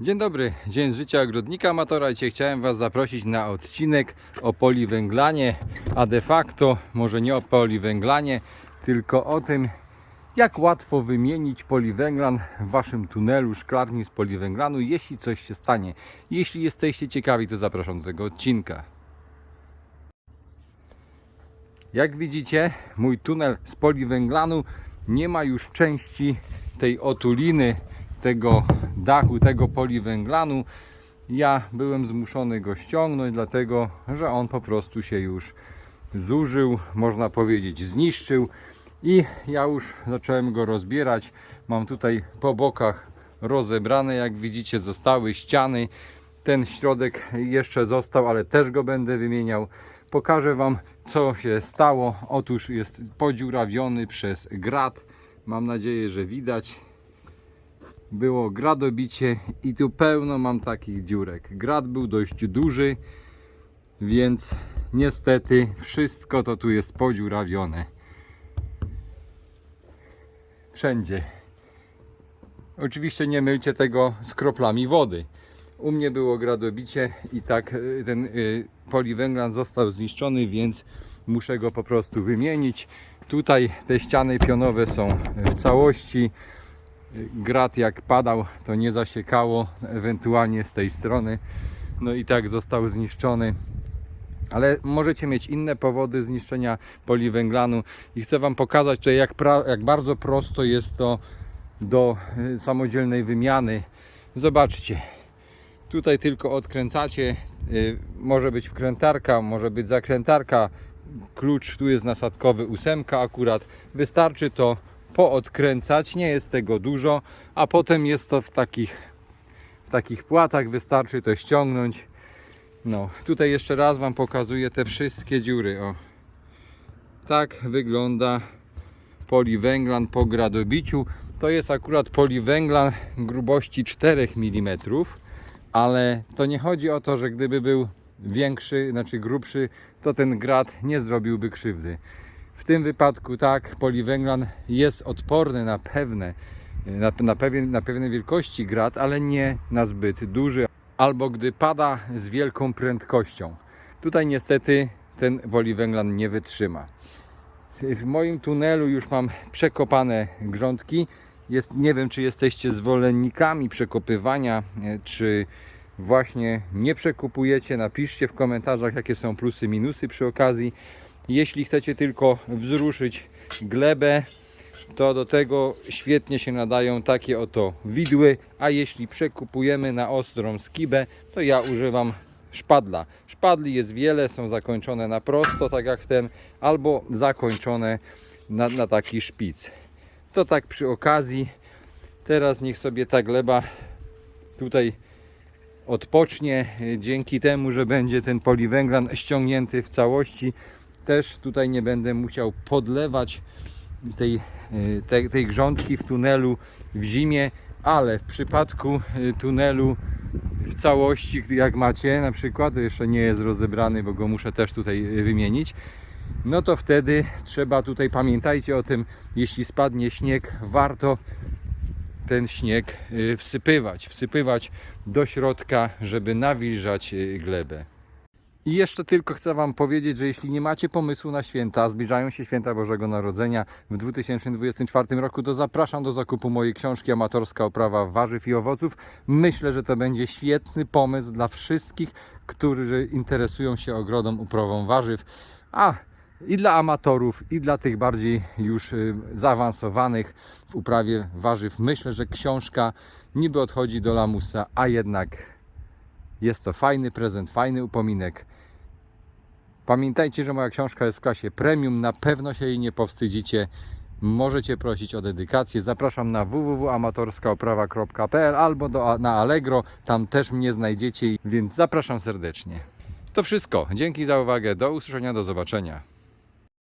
Dzień dobry, dzień życia ogrodnika amatora. Dzisiaj chciałem Was zaprosić na odcinek o poliwęglanie, a de facto może nie o poliwęglanie, tylko o tym, jak łatwo wymienić poliwęglan w Waszym tunelu szklarni z poliwęglanu, jeśli coś się stanie. Jeśli jesteście ciekawi, to zapraszam do tego odcinka. Jak widzicie, mój tunel z poliwęglanu nie ma już części tej otuliny, tego dachu, tego poliwęglanu. Ja byłem zmuszony go ściągnąć, dlatego że on po prostu się już zużył, można powiedzieć, zniszczył. I ja już zacząłem go rozbierać. Mam tutaj po bokach rozebrane, jak widzicie, zostały ściany. Ten środek jeszcze został, ale też go będę wymieniał. Pokażę Wam, co się stało. Otóż jest podziurawiony przez grat. Mam nadzieję, że widać. Było gradobicie i tu pełno mam takich dziurek. Grat był dość duży, więc niestety wszystko to tu jest podziurawione. Wszędzie. Oczywiście nie mylcie tego z kroplami wody. U mnie było gradobicie i tak y, ten y, poliwęglan został zniszczony, więc muszę go po prostu wymienić. Tutaj te ściany pionowe są w całości. Grat jak padał, to nie zasiekało, ewentualnie z tej strony. No i tak został zniszczony. Ale możecie mieć inne powody zniszczenia poliwęglanu i chcę Wam pokazać tutaj jak, jak bardzo prosto jest to do y, samodzielnej wymiany. Zobaczcie, tutaj tylko odkręcacie, y, może być wkrętarka, może być zakrętarka, klucz tu jest nasadkowy ósemka akurat, wystarczy to poodkręcać, nie jest tego dużo, a potem jest to w takich, w takich płatach, wystarczy to ściągnąć. No, tutaj jeszcze raz Wam pokazuję te wszystkie dziury. O. Tak wygląda poliwęglan po gradobiciu. To jest akurat poliwęglan grubości 4 mm, ale to nie chodzi o to, że gdyby był większy, znaczy grubszy, to ten grad nie zrobiłby krzywdy. W tym wypadku tak, poliwęglan jest odporny na pewne, na, na, pewien, na pewne wielkości grad, ale nie na zbyt duży, albo gdy pada z wielką prędkością. Tutaj niestety ten poliwęglan nie wytrzyma. W moim tunelu już mam przekopane grządki. Jest, nie wiem, czy jesteście zwolennikami przekopywania, e, czy właśnie nie przekupujecie. Napiszcie w komentarzach, jakie są plusy, minusy przy okazji. Jeśli chcecie tylko wzruszyć glebę, to do tego świetnie się nadają takie oto widły, a jeśli przekupujemy na ostrą skibę, to ja używam szpadla. Szpadli jest wiele, są zakończone na prosto, tak jak ten, albo zakończone na, na taki szpic. To tak przy okazji. Teraz niech sobie ta gleba tutaj odpocznie, dzięki temu, że będzie ten poliwęglan ściągnięty w całości. Też tutaj nie będę musiał podlewać tej, y, tej, tej grządki w tunelu w zimie, ale w przypadku y, tunelu w całości, jak macie na przykład, jeszcze nie jest rozebrany, bo go muszę też tutaj y, wymienić, no to wtedy trzeba tutaj, pamiętajcie o tym, jeśli spadnie śnieg, warto ten śnieg wsypywać, wsypywać do środka, żeby nawilżać glebę. I jeszcze tylko chcę Wam powiedzieć, że jeśli nie macie pomysłu na święta, zbliżają się święta Bożego Narodzenia w 2024 roku, to zapraszam do zakupu mojej książki Amatorska oprawa warzyw i owoców. Myślę, że to będzie świetny pomysł dla wszystkich, którzy interesują się ogrodą, uprawą warzyw. A i dla amatorów, i dla tych bardziej już y, zaawansowanych w uprawie warzyw. Myślę, że książka niby odchodzi do lamusa, a jednak jest to fajny prezent, fajny upominek. Pamiętajcie, że moja książka jest w klasie premium, na pewno się jej nie powstydzicie. Możecie prosić o dedykację. Zapraszam na www.amatorskaoprawa.pl albo do, na Allegro, tam też mnie znajdziecie, więc zapraszam serdecznie. To wszystko. Dzięki za uwagę. Do usłyszenia, do zobaczenia.